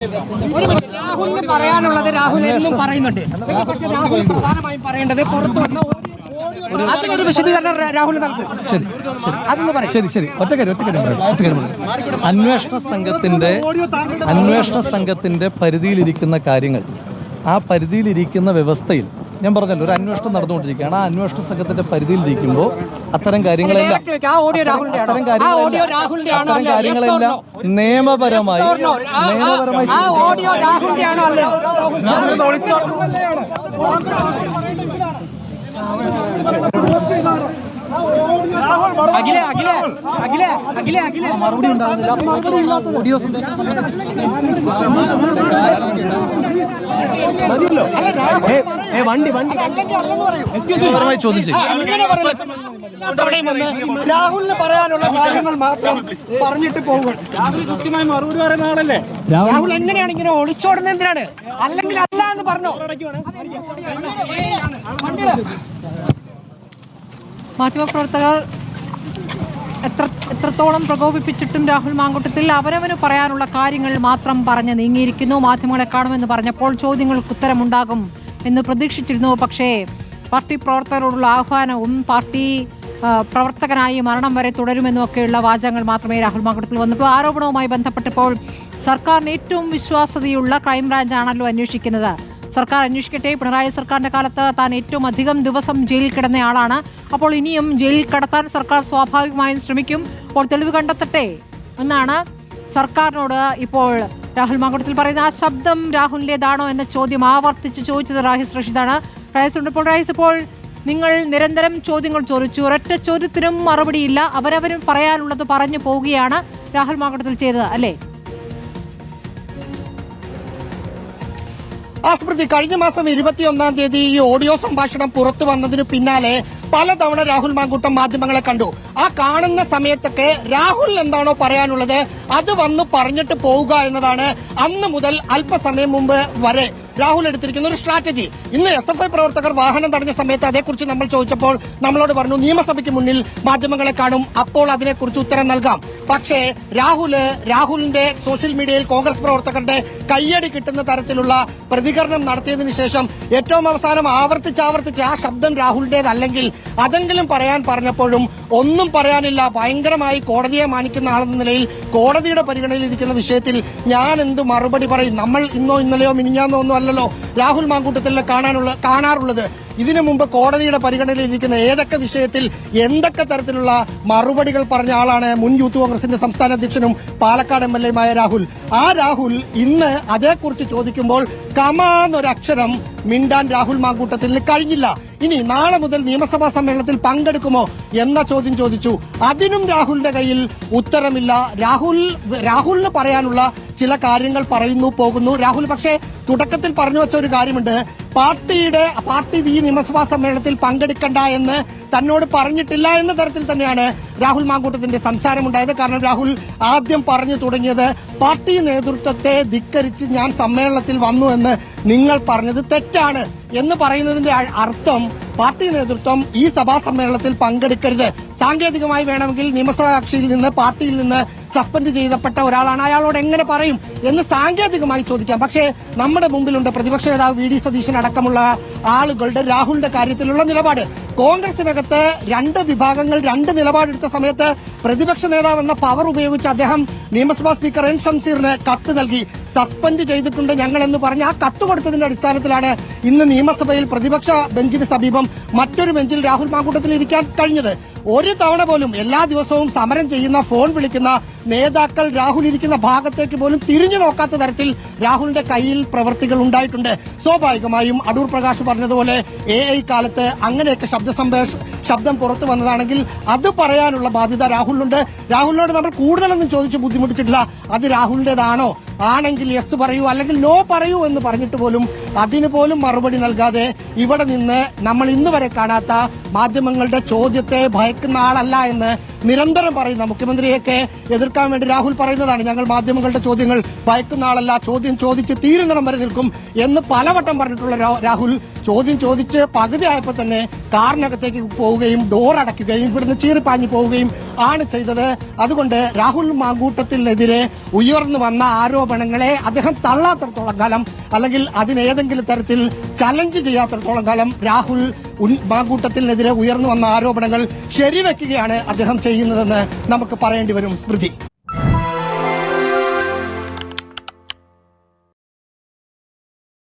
രാഹുലിന് പറയാനുള്ളത് രാഹുൽ എന്നും പറയുന്നുണ്ട്. പക്ഷെ രാഹുൽ പ്രധാനമായും പറയേണ്ടത് പുറത്തു വന്ന അതിനൊരു വിശദീകരണം രാഹുൽ ശരി ശരി. അതൊന്ന് പറയും. ശരി ശരി. ഒറ്റ കാര്യം ഒറ്റ കാര്യം പറയാം, ഒറ്റ കാര്യം പറയാം. അന്വേഷണ സംഘത്തിന്റെ അന്വേഷണ സംഘത്തിന്റെ പരിധിയിലിരിക്കുന്ന കാര്യങ്ങൾ ആ പരിധിയിലിരിക്കുന്ന വ്യവസ്ഥയിൽ ഞാൻ പറഞ്ഞല്ലോ ഒരു അന്വേഷണം നടന്നുകൊണ്ടിരിക്കുകയാണ്. ആ അന്വേഷണ സംഘത്തിന്റെ പരിധിയിലിരിക്കുമ്പോൾ അത്തരം കാര്യങ്ങളെല്ലാം ആ ഓഡിയോ രാഹുലിന്റെ ആണോ? അത്തരം ആ ഓഡിയോ രാഹുലിന്റെ ആണോ അത്തരം കാര്യങ്ങളെല്ലാം? നിയമപരമായി നിയമപരമായി ആ അഖിലേ അഖിലേ അഖിലേ അഖിലേ അഖിലേ. മറുപടി ഉണ്ടാകുന്നില്ല ഓഡിയോ സന്ദേശം വണ്ടി വണ്ടി. ചോദ്യം ചെയ്യും. രാഹുലിന് പറയാനുള്ള കാര്യങ്ങൾ മാത്രം പറഞ്ഞിട്ട് പോകുക കൃത്യമായി മറുപടി പറയുന്ന ആളല്ലേ? രാഹുൽ എങ്ങനെയാണ് ഇങ്ങനെ ഒളിച്ചോടുന്നത് എന്തിനാണ്? അല്ലെങ്കിൽ അല്ല എന്ന് പറഞ്ഞോ? മാധ്യമപ്രവർത്തകർ എത്ര എത്രത്തോളം പ്രകോപിപ്പിച്ചിട്ടും രാഹുൽ മാങ്കുട്ടത്തിൽ അവരവന് പറയാനുള്ള കാര്യങ്ങൾ മാത്രം പറഞ്ഞ് നീങ്ങിയിരിക്കുന്നു. മാധ്യമങ്ങളെ കാണുമെന്ന് പറഞ്ഞപ്പോൾ ചോദ്യങ്ങൾക്ക് ഉത്തരമുണ്ടാകും എന്ന് പ്രതീക്ഷിച്ചിരുന്നു. പക്ഷേ പാർട്ടി പ്രവർത്തകരോടുള്ള ആഹ്വാനവും പാർട്ടി പ്രവർത്തകനായി മരണം വരെ തുടരുമെന്നൊക്കെയുള്ള വാചകങ്ങൾ മാത്രമേ രാഹുൽ മാങ്കുട്ടത്തിൽ വന്നപ്പോൾ ആരോപണവുമായി ബന്ധപ്പെട്ടപ്പോൾ സർക്കാരിന് ഏറ്റവും വിശ്വാസ്യതയുള്ള ക്രൈംബ്രാഞ്ചാണല്ലോ അന്വേഷിക്കുന്നത്. സർക്കാർ അന്വേഷിക്കട്ടെ. പിണറായി സർക്കാരിന്റെ കാലത്ത് താൻ ഏറ്റവും അധികം ദിവസം ജയിലിൽ കിടന്നയാളാണ്. അപ്പോൾ ഇനിയും ജയിലിൽ കടത്താൻ സർക്കാർ സ്വാഭാവികമായും ശ്രമിക്കും. അപ്പോൾ തെളിവ് കണ്ടെത്തട്ടെ എന്നാണ് സർക്കാരിനോട് ഇപ്പോൾ രാഹുൽ മാങ്കുടത്തിൽ പറയുന്ന ആ ശബ്ദം രാഹുലിന്റേതാണോ എന്ന ചോദ്യം ആവർത്തിച്ച് ചോദിച്ചത് റാഹിസ് റഷീദാണ്. റാഹിസ് ഉണ്ട് ഇപ്പോൾ. റാഹിസ് ഇപ്പോൾ നിങ്ങൾ നിരന്തരം ചോദ്യങ്ങൾ ചോദിച്ചു. ഒരൊറ്റ ചോദ്യത്തിനും മറുപടിയില്ല. അവരവരും പറയാനുള്ളത് പറഞ്ഞു പോവുകയാണ് രാഹുൽ മാങ്കുടത്തിൽ ചെയ്തത് അല്ലേ? ആ സ്മൃതി കഴിഞ്ഞ മാസം ഇരുപത്തിയൊന്നാം തീയതി ഈ ഓഡിയോ സംഭാഷണം പുറത്തു വന്നതിന് പിന്നാലെ പലതവണ രാഹുൽ മാങ്കൂട്ടം മാധ്യമങ്ങളെ കണ്ടു. ആ കാണുന്ന സമയത്തൊക്കെ രാഹുൽ എന്താണോ പറയാനുള്ളത് അത് വന്ന് പറഞ്ഞിട്ട് പോവുക എന്നതാണ് അന്ന് മുതൽ അല്പസമയം മുമ്പ് വരെ രാഹുൽ എടുത്തിരിക്കുന്ന ഒരു സ്ട്രാറ്റജി ഇന്ന് എസ് എഫ് ഐ പ്രവർത്തകർ വാഹനം തടഞ്ഞ സമയത്ത് അതേക്കുറിച്ച് നമ്മൾ ചോദിച്ചപ്പോൾ നമ്മളോട് പറഞ്ഞു നിയമസഭയ്ക്ക് മുന്നിൽ മാധ്യമങ്ങളെ കാണും അപ്പോൾ അതിനെക്കുറിച്ച് ഉത്തരം നൽകാം. പക്ഷേ രാഹുൽ രാഹുലിന്റെ സോഷ്യൽ മീഡിയയിൽ കോൺഗ്രസ് പ്രവർത്തകരുടെ കയ്യടി കിട്ടുന്ന തരത്തിലുള്ള പ്രതികരണം നടത്തിയതിനു ശേഷം ഏറ്റവും അവസാനം ആവർത്തിച്ചാവർത്തിച്ച് ആ ശബ്ദം രാഹുലിന്റേതല്ലെങ്കിൽ അതെങ്കിലും പറയാൻ പറഞ്ഞപ്പോഴും ഒന്നും പറയാനില്ല. ഭയങ്കരമായി കോടതിയെ മാനിക്കുന്ന ആളെന്ന നിലയിൽ കോടതിയുടെ പരിഗണനയിലിരിക്കുന്ന വിഷയത്തിൽ ഞാൻ എന്ത് മറുപടി പറയും? നമ്മൾ ഇന്നോ ഇന്നലെയോ മിനിഞ്ഞാന്നോ ഒന്നും അല്ലല്ലോ രാഹുൽ മാങ്കൂട്ടത്തിൽ കാണാനുള്ള കാണാറുള്ളത്. ഇതിനു മുമ്പ് കോടതിയുടെ പരിഗണനയിൽ ഇരിക്കുന്ന ഏതൊക്കെ വിഷയത്തിൽ എന്തൊക്കെ തരത്തിലുള്ള മറുപടികൾ പറഞ്ഞ ആളാണ് മുൻ യൂത്ത് കോൺഗ്രസിന്റെ സംസ്ഥാന അധ്യക്ഷനും പാലക്കാട് എം എൽ എയുമായ രാഹുൽ? ആ രാഹുൽ ഇന്ന് അതേക്കുറിച്ച് ചോദിക്കുമ്പോൾ കമാന്നൊരക്ഷരം മിണ്ടാൻ രാഹുൽ മാങ്കൂട്ടത്തിന് കഴിഞ്ഞില്ല. ഇനി നാളെ മുതൽ നിയമസഭാ സമ്മേളനത്തിൽ പങ്കെടുക്കുമോ? എന്ന ചോദ്യം ചോദിച്ചു. അതിനും രാഹുലിന്റെ കയ്യിൽ ഉത്തരമില്ല. രാഹുൽ രാഹുലിന് പറയാനുള്ള ചില കാര്യങ്ങൾ പറയുന്നു പോകുന്നു. രാഹുൽ പക്ഷേ തുടക്കത്തിൽ പറഞ്ഞു വെച്ച ഒരു കാര്യമുണ്ട്. പാർട്ടിയുടെ പാർട്ടി ഈ നിയമസഭാ സമ്മേളനത്തിൽ പങ്കെടുക്കണ്ട എന്ന് തന്നോട് പറഞ്ഞിട്ടില്ല എന്ന തരത്തിൽ തന്നെയാണ് രാഹുൽ മാങ്കൂട്ടത്തിന്റെ സംസാരമുണ്ടായത്. കാരണം രാഹുൽ ആദ്യം പറഞ്ഞു തുടങ്ങിയത് പാർട്ടി നേതൃത്വത്തെ ധിക്കരിച്ച് ഞാൻ സമ്മേളനത്തിൽ വന്നു എന്ന് നിങ്ങൾ പറഞ്ഞത് തെറ്റാണ്. എന്ന് പറയുന്നതിന്റെ അർത്ഥം പാർട്ടി നേതൃത്വം ഈ സഭാ സമ്മേളനത്തിൽ പങ്കെടുക്കരുത്. സാങ്കേതികമായി വേണമെങ്കിൽ നിയമസഭാ കക്ഷിയിൽ നിന്ന് പാർട്ടിയിൽ നിന്ന് സസ്പെൻഡ് ചെയ്തപ്പെട്ട ഒരാളാണ് അയാളോട് എങ്ങനെ പറയും എന്ന് സാങ്കേതികമായി ചോദിക്കാം. പക്ഷേ നമ്മുടെ മുമ്പിലുണ്ട് പ്രതിപക്ഷ നേതാവ് വി ഡി സതീശൻ അടക്കമുള്ള ആളുകളുടെ രാഹുലിന്റെ കാര്യത്തിലുള്ള നിലപാട്. കോൺഗ്രസിനകത്ത് രണ്ട് വിഭാഗങ്ങൾ രണ്ട് നിലപാടെടുത്ത സമയത്ത് പ്രതിപക്ഷ നേതാവ് എന്ന പവർ ഉപയോഗിച്ച് അദ്ദേഹം നിയമസഭാ സ്പീക്കർ എൻ ഷംസീറിന് കത്ത് നൽകി. സസ്പെൻഡ് ചെയ്തിട്ടുണ്ട് ഞങ്ങൾ എന്ന് പറഞ്ഞ് ആ കത്ത് കൊടുത്തതിന്റെ അടിസ്ഥാനത്തിലാണ് ഇന്ന് നിയമസഭയിൽ പ്രതിപക്ഷ ബെഞ്ചിന് സമീപം മറ്റൊരു ബെഞ്ചിൽ രാഹുൽ മാങ്കൂട്ടത്തിന് ഇരിക്കാൻ കഴിഞ്ഞത്. ഒരു തവണ പോലും എല്ലാ ദിവസവും സമരം ചെയ്യുന്ന ഫോൺ വിളിക്കുന്ന നേതാക്കൾ രാഹുൽ ഇരിക്കുന്ന ഭാഗത്തേക്ക് പോലും തിരിഞ്ഞു നോക്കാത്ത തരത്തിൽ രാഹുലിന്റെ കയ്യിൽ പ്രവൃത്തികൾ ഉണ്ടായിട്ടുണ്ട്. സ്വാഭാവികമായും അടൂർ പ്രകാശ് പറഞ്ഞതുപോലെ എ ഐ കാലത്ത് അങ്ങനെയൊക്കെ ശബ്ദ സന്ദേശ ശബ്ദം പുറത്തു വന്നതാണെങ്കിൽ അത് പറയാനുള്ള ബാധ്യത രാഹുലിനുണ്ട്. രാഹുലിനോട് നമ്മൾ കൂടുതലൊന്നും ചോദിച്ച് ബുദ്ധിമുട്ടിച്ചിട്ടില്ല. അത് രാഹുലിന്റെതാണോ? ആണെങ്കിൽ യെസ് പറയൂ അല്ലെങ്കിൽ നോ പറയൂ എന്ന് പറഞ്ഞിട്ട് പോലും അതിന് പോലും മറുപടി നൽകാതെ ഇവിടെ നിന്ന് നമ്മൾ ഇന്ന് വരെ കാണാത്ത മാധ്യമങ്ങളുടെ ചോദ്യത്തെ ഭയക്കുന്ന ആളല്ല എന്ന് നിരന്തരം പറയുന്ന മുഖ്യമന്ത്രിയൊക്കെ എതിർക്കാൻ വേണ്ടി രാഹുൽ പറയുന്നതാണ്. ഞങ്ങൾ മാധ്യമങ്ങളുടെ ചോദ്യങ്ങൾ ഭയക്കുന്ന ആളല്ല ചോദ്യം ചോദിച്ച് തീരുന്നിടം വരെ നിൽക്കും എന്ന് പലവട്ടം പറഞ്ഞിട്ടുള്ള രാഹുൽ ചോദ്യം ചോദിച്ച് പകുതി ആയപ്പോൾ തന്നെ കാറിനകത്തേക്ക് പോവുക പോവുകയും ഡോർ അടയ്ക്കുകയും ഇവിടുന്ന് ചീറിപ്പാഞ്ഞു പോവുകയും ആണ് ചെയ്തത്. അതുകൊണ്ട് രാഹുൽ മാങ്കൂട്ടത്തിനെതിരെ ഉയർന്നു വന്ന ആരോപണങ്ങളെ അദ്ദേഹം തള്ളാത്തടത്തോളം കാലം അല്ലെങ്കിൽ അതിനേതെങ്കിലും തരത്തിൽ ചലഞ്ച് ചെയ്യാത്തടത്തോളം കാലം രാഹുൽ മാങ്കൂട്ടത്തിനെതിരെ ഉയർന്നു വന്ന ആരോപണങ്ങൾ ശരിവെക്കുകയാണ് അദ്ദേഹം ചെയ്യുന്നതെന്ന് നമുക്ക് പറയേണ്ടി വരും സ്മൃതി.